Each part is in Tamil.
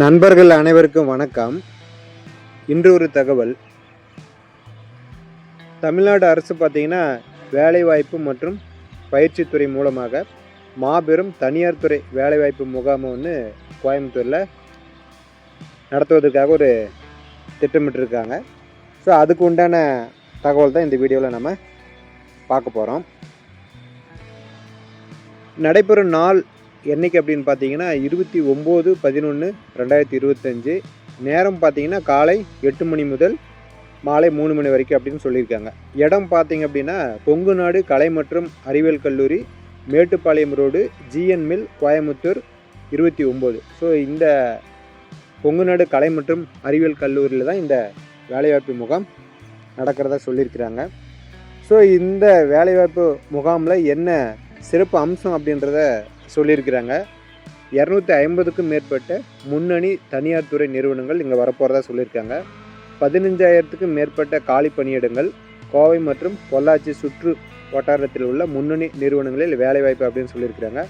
நண்பர்கள் அனைவருக்கும் வணக்கம். இன்று ஒரு தகவல். தமிழ்நாடு அரசு பார்த்திங்கன்னா வேலைவாய்ப்பு மற்றும் பயிற்சித்துறை மூலமாக மாபெரும் தனியார் துறை வேலைவாய்ப்பு முகாமை ஒன்று கோயம்புத்தூரில் நடத்துவதற்காக ஒரு திட்டமிட்டிருக்காங்க. ஸோ அதுக்கு உண்டான தகவல் தான் இந்த வீடியோவில் நம்ம பார்க்க போகிறோம் நடைபெறும் நாள் என்னைக்கு அப்படின்னு பார்த்தீங்கன்னா இருபத்தி ஒம்பது பதினொன்று ரெண்டாயிரத்தி இருபத்தஞ்சு. நேரம் பார்த்தீங்கன்னா காலை எட்டு மணி முதல் மாலை மூணு மணி வரைக்கும் அப்படின்னு சொல்லியிருக்காங்க. இடம் பார்த்தீங்க அப்படின்னா கொங்கு நாடு கலை மற்றும் அறிவியல் கல்லூரி Mettupalayam road GN mill Coimbatore இருபத்தி ஒம்பது. ஸோ இந்த கொங்கு நாடு கலை மற்றும் அறிவியல் கல்லூரியில் தான் இந்த வேலைவாய்ப்பு முகாம் நடக்கிறதா சொல்லியிருக்கிறாங்க. ஸோ இந்த வேலைவாய்ப்பு முகாமில் என்ன சிறப்பு அம்சம் அப்படின்றத சொல்லியிருக்கிறாங்க. இரநூத்தி ஐம்பதுக்கும் மேற்பட்ட முன்னணி தனியார் துறை நிறுவனங்கள் இங்கே வரப்போகிறதா சொல்லியிருக்காங்க. பதினஞ்சாயிரத்துக்கும் மேற்பட்ட காலி பணியிடங்கள் கோவை மற்றும் பொள்ளாச்சி சுற்று வட்டாரத்தில் உள்ள முன்னணி நிறுவனங்களில் வேலைவாய்ப்பு அப்படின்னு சொல்லியிருக்கிறாங்க.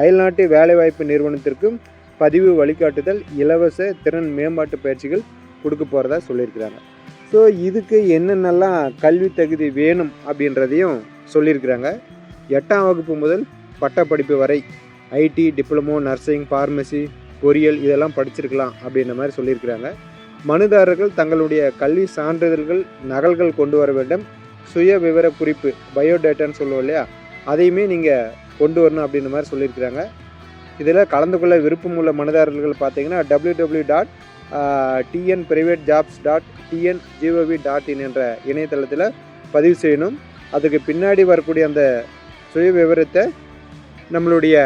அயல்நாட்டு வேலைவாய்ப்பு நிறுவனத்திற்கும் பதிவு வழிகாட்டுதல் இலவச திறன் மேம்பாட்டு பயிற்சிகள் கொடுக்க போகிறதா சொல்லியிருக்கிறாங்க. ஸோ இதுக்கு என்னென்னலாம் கல்வி தகுதி வேணும் அப்படின்றதையும் சொல்லியிருக்கிறாங்க. எட்டாம் வகுப்பு முதல் பட்டப்படிப்பு வரை ஐடி டிப்ளமோ நர்சிங் ஃபார்மசி பொறியியல் இதெல்லாம் படிச்சிருக்கலாம் அப்படின்ற மாதிரி சொல்லியிருக்கிறாங்க. மனுதாரர்கள் தங்களுடைய கல்வி சான்றிதழ்கள் நகல்கள் கொண்டு வர வேண்டும். சுய விவர குறிப்பு பயோடேட்டான்னு சொல்லுவோம் இல்லையா? அதையுமே நீங்கள் கொண்டு வரணும் அப்படின்ற மாதிரி சொல்லியிருக்கிறாங்க. இதில் கலந்து கொள்ள விருப்பம் உள்ள மனுதாரர்கள் பார்த்தீங்கன்னா W W dot TN private jobs dot TN GOV dot in என்ற இணையதளத்தில் பதிவு செய்யணும். அதுக்கு பின்னாடி வரக்கூடிய அந்த சுய விவரத்தை நம்மளுடைய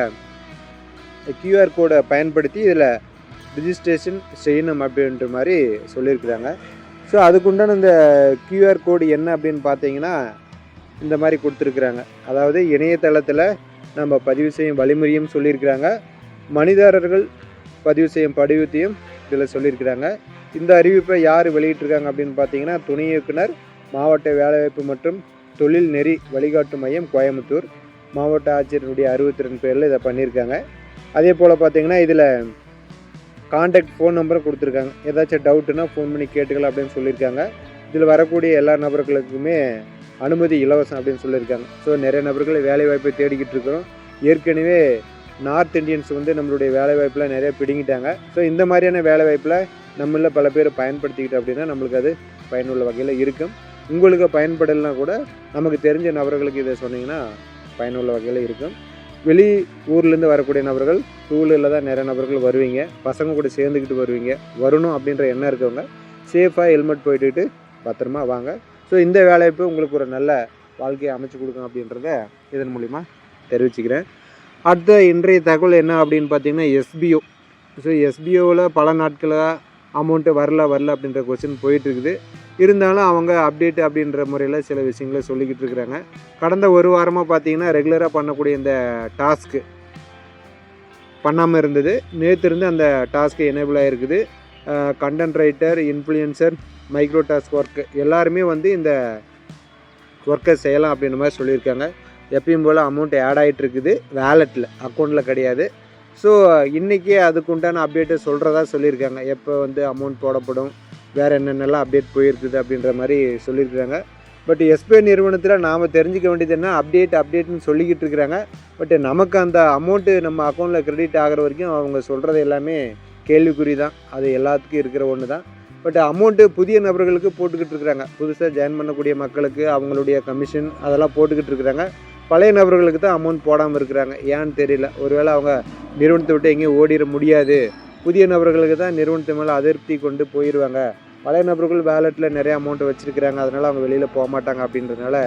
கியூஆர் கோடை பயன்படுத்தி இதில் ரிஜிஸ்ட்ரேஷன் செய்யணும் அப்படின்ற மாதிரி சொல்லியிருக்கிறாங்க. ஸோ அதுக்குண்டான இந்த கியூஆர் கோடு என்ன அப்படின்னு பார்த்தீங்கன்னா இந்த மாதிரி கொடுத்துருக்குறாங்க. அதாவது இணையதளத்தில் நம்ம பதிவு செய்யும் வழிமுறையும் சொல்லியிருக்கிறாங்க. மனிதர்கள் பதிவு செய்யும் படிவத்தையும் இதில் சொல்லியிருக்கிறாங்க. இந்த அறிவிப்பை யார் வெளியிட்டிருக்காங்க அப்படின்னு பார்த்தீங்கன்னா துணை இயக்குனர் மாவட்ட வேலைவாய்ப்பு மற்றும் தொழில் நெறி வழிகாட்டு மையம் கோயம்புத்தூர். மாவட்ட ஆட்சியருடைய அறுபத்தி ரெண்டு பேரில் இதை பண்ணியிருக்காங்க. அதே போல் பார்த்தீங்கன்னா இதில் காண்டாக்ட் ஃபோன் நம்பரை கொடுத்துருக்காங்க. ஏதாச்சும் டவுட்டுனா ஃபோன் பண்ணி கேட்டுக்கலாம் அப்படின்னு சொல்லியிருக்காங்க. இதில் வரக்கூடிய எல்லா நபர்களுக்குமே அனுமதி இலவசம் அப்படின்னு சொல்லியிருக்காங்க. ஸோ நிறைய நபர்கள் வேலைவாய்ப்பை தேடிக்கிட்டு இருக்கிறோம். ஏற்கனவே நார்த் இந்தியன்ஸ் வந்து நம்மளுடைய வேலைவாய்ப்பில் நிறைய பிடுங்கிட்டாங்க. ஸோ இந்த மாதிரியான வேலைவாய்ப்பில் நம்மள பல பேர் பயன்படுத்திக்கிட்டோம் அப்படின்னா நம்மளுக்கு அது பயனுள்ள வகையில் இருக்கும். உங்களுக்கு பயன்படலைன்னா கூட நமக்கு தெரிஞ்ச நபர்களுக்கு இதை சொன்னீங்கன்னா பயனுள்ள வகையில் இருக்கும். வெளி ஊர்லேருந்து வரக்கூடிய நபர்கள் டூ வீலரில் தான் நிறைய நபர்கள் வருவீங்க. பசங்க கூட சேர்ந்துக்கிட்டு வருவீங்க. வரணும் அப்படின்ற எண்ணம் இருக்கவங்க சேஃபாக ஹெல்மெட் போயிட்டுட்டு பத்திரமா வாங்க. ஸோ இந்த வேலைவாய்ப்பு உங்களுக்கு ஒரு நல்ல வாழ்க்கையை அமைச்சு கொடுக்கும் அப்படின்றத இதன் மூலிமா தெரிவிச்சுக்கிறேன். அடுத்த இன்றைய தகவல் என்ன அப்படின்னு பார்த்தீங்கன்னா எஸ்பிஓ ஸோ எஸ்பிஓவில் பல நாட்களாக அமௌண்ட்டு வரல வரல அப்படின்ற கொஸ்டின் போயிட்டுருக்குது இருந்தாலும் அவங்க அப்டேட் அப்படின்ற முறையில் சில விஷயங்களை சொல்லிக்கிட்டு இருக்கிறாங்க. கடந்த ஒரு வாரமாக பார்த்தீங்கன்னா ரெகுலராக பண்ணக்கூடிய இந்த டாஸ்க்கு பண்ணாமல் இருந்தது. நேற்று இருந்து அந்த டாஸ்க்கு எனேபிள் ஆகிருக்குது content writer influencer micro task work எல்லாருமே வந்து இந்த ஒர்க்கை செய்யலாம் அப்படின்ற மாதிரி சொல்லியிருக்காங்க. எப்பயும் போல் அமௌண்ட் ஆட் ஆகிட்டுருக்குது வேலெட்டில் அக்கௌண்ட்டில் கிடையாது. ஸோ இன்றைக்கி அதுக்குண்டான அப்டேட்டை சொல்கிறதா சொல்லியிருக்காங்க. எப்போ வந்து அமௌண்ட் போடப்படும்? வேறு என்னென்னலாம் அப்டேட் போயிருக்குது அப்படின்ற மாதிரி சொல்லியிருக்கிறாங்க. பட் எஸ்பிஐ நிறுவனத்தில் நாம் தெரிஞ்சுக்க வேண்டியது என்ன? அப்டேட் அப்டேட்னு சொல்லிக்கிட்டு இருக்கிறாங்க. பட் நமக்கு அந்த அமௌண்ட்டு நம்ம அக்கௌண்ட்டில் கிரெடிட் ஆகிற வரைக்கும் அவங்க சொல்கிறது எல்லாமே கேள்விக்குறி தான் அது எல்லாத்துக்கும் இருக்கிற ஒன்று தான் பட் அமௌண்ட்டு புதிய நபர்களுக்கு போட்டுக்கிட்டு இருக்கிறாங்க. புதுசாக ஜாயின் பண்ணக்கூடிய மக்களுக்கு அவங்களுடைய கமிஷன் அதெல்லாம் போட்டுக்கிட்டு இருக்கிறாங்க. பழைய நபர்களுக்கு தான் அமௌண்ட் போடாமல் இருக்கிறாங்க. ஏன்னு தெரியல. ஒருவேளை அவங்க நிறுவனத்தை விட்டு எங்கேயும் ஓடிட முடியாது. புதிய நபர்களுக்கு தான் நிறுவனத்து மேலே அதிருப்தி கொண்டு போயிடுவாங்க பழைய நபர்கள் வேலெட்டில் நிறைய அமௌண்ட் வச்சுருக்கிறாங்க. அதனால் அவங்க வெளியில் போக மாட்டாங்க அப்படின்றதுனால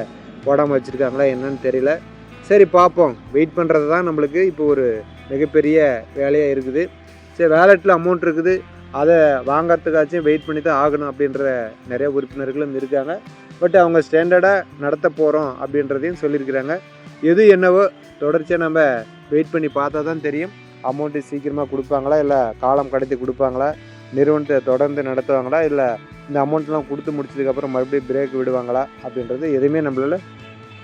போடாமல் வச்சுருக்காங்களா என்னன்னு தெரியல. சரி பார்ப்போம். வெயிட் பண்ணுறது தான் நம்மளுக்கு இப்போ ஒரு மிகப்பெரிய வேலையாக இருக்குது. சரி வேலெட்டில் அமௌண்ட் இருக்குது. அதை வாங்கிறதுக்காச்சும் வெயிட் பண்ணி தான் ஆகணும் அப்படின்ற நிறைய உறுப்பினர்களும் இருக்காங்க. பட் அவங்க ஸ்டாண்டர்டாக நடத்த போகிறோம் அப்படின்றதையும் சொல்லியிருக்கிறாங்க. எது என்னவோ தொடர்ச்சியாக நம்ம வெயிட் பண்ணி பார்த்தா தான் தெரியும். அமௌண்ட்டு சீக்கிரமாக கொடுப்பாங்களா? இல்லை காலம் கடத்தி கொடுப்பாங்களா? நிறுவனத்தை தொடர்ந்து நடத்துவாங்களா? இல்லை இந்த அமௌண்ட்லாம் கொடுத்து முடிச்சதுக்கப்புறம் மறுபடியும் பிரேக் விடுவாங்களா? அப்படின்றது எதுவுமே நம்மளால்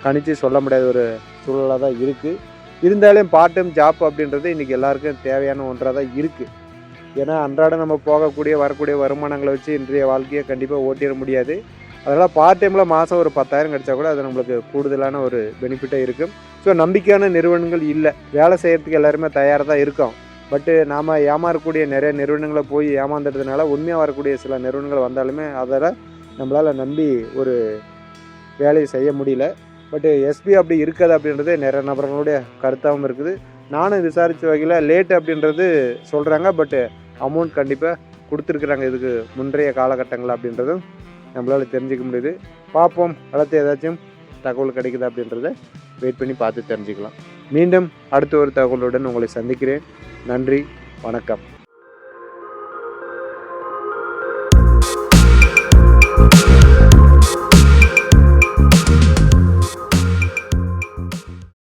கணிச்சு சொல்ல முடியாத ஒரு சூழலாக தான் இருக்குது இருந்தாலும் பார்ட் டைம் ஜாப் அப்படின்றது இன்றைக்கி எல்லாருக்கும் தேவையான ஒன்றாக தான் இருக்குது ஏன்னா அன்றாடம் நம்ம போகக்கூடிய வரக்கூடிய வருமானங்களை வச்சு இன்றைய வாழ்க்கையை கண்டிப்பாக ஓட்டிட முடியாது. அதனால் பார்ட் டைமில் மாதம் ஒரு பத்தாயிரம் கிடச்சா கூட அது நம்மளுக்கு கூடுதலான ஒரு பெனிஃபிட்டாக இருக்கும். ஸோ நம்பிக்கையான நிறுவனங்கள் இல்லை. வேலை செய்கிறதுக்கு எல்லாருமே தயாராக தான் இருக்கோம். பட்டு நாம் ஏமாறக்கூடிய நிறைய நிறுவனங்களை போய் ஏமாந்துட்டதுனால உண்மையாக வரக்கூடிய சில நிறுவனங்கள் வந்தாலுமே அதில் நம்மளால் நம்பி ஒரு வேலையை செய்ய முடியல. பட்டு எஸ்பி அப்படி இருக்காது அப்படின்றது நிறைய நபர்களுடைய கருத்தாகவும் இருக்குது. நானும் விசாரித்த வகையில் லேட் அப்படின்றது சொல்கிறாங்க பட்டு அமௌண்ட் கண்டிப்பாக கொடுத்துருக்குறாங்க. இதுக்கு முன்றைய காலகட்டங்கள் அப்படின்றதும் நம்மளால் தெரிஞ்சுக்க முடியுது. பார்ப்போம். அடுத்து ஏதாச்சும் தகவல் கிடைக்குது அப்படின்றத வெயிட் பண்ணி பார்த்து தெரிஞ்சுக்கலாம். மீண்டும் அடுத்த ஒரு தகவலுடன் உங்களை சந்திக்கிறேன். நன்றி வணக்கம்.